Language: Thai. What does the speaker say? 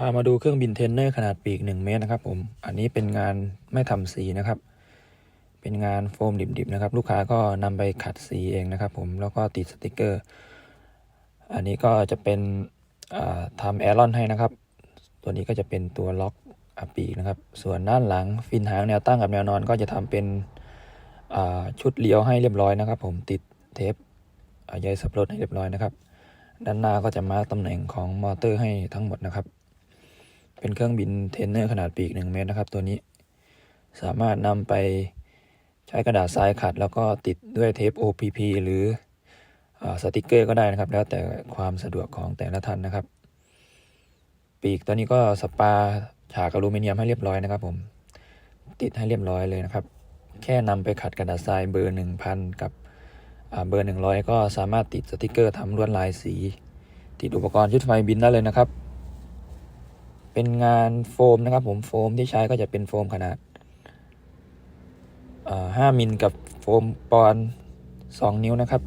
พามาดูเครื่องบินเทนเนอร์ขนาดปีก 1 เมตรนะครับผม อันนี้เป็นงานไม่ทำสีนะครับ เป็นงานโฟมดิบๆนะครับ ลูกค้าก็นำไปขัดสีเองนะครับ ผม แล้วก็ติดสติกเกอร์ อันนี้ก็จะเป็นอ่าทำแอรอนให้นะครับ ตัวนี้ก็จะเป็นตัวล็อกอปีกนะครับ ส่วนด้านหลังฟินหางแนวตั้งกับแนวนอน ก็จะทำเป็นชุดเลี้ยวให้เรียบร้อยนะครับ ผม ติดเทปอ่าใยสับปะรดให้เรียบร้อยนะครับ ด้านหน้าก็จะมาตำแหน่งของมอเตอร์ให้ทั้งหมดนะครับ เป็นเครื่องบินเทนเนอร์ขนาดปีก 1 เมตรนะครับ ตัวนี้ สามารถนำไปใช้กระดาษทรายขัด แล้วก็ติดด้วยเทป OPP หรืออสติกเกอร์ก็ได้นะครับ แล้วแต่ความสะดวกของแต่ละท่านนะครับ ปีกตัวนี้ก็สปาฉากอลูมิเนียมให้เรียบร้อยนะครับ ผมติดให้เรียบร้อยเลยนะครับ แค่นำไปขัดกระดาษทรายเบอร์ 1,000 กับเบอร์ 100 ก็สามารถติดสติกเกอร์ทำลวดลายสี ติดอุปกรณ์ชุดไฟบินได้เลยนะครับ เป็นงานโฟมนะครับ ผมโฟมที่ใช้ก็จะเป็นโฟมขนาดห้า5มิลกับโฟมปอน2นิ้วนะครับ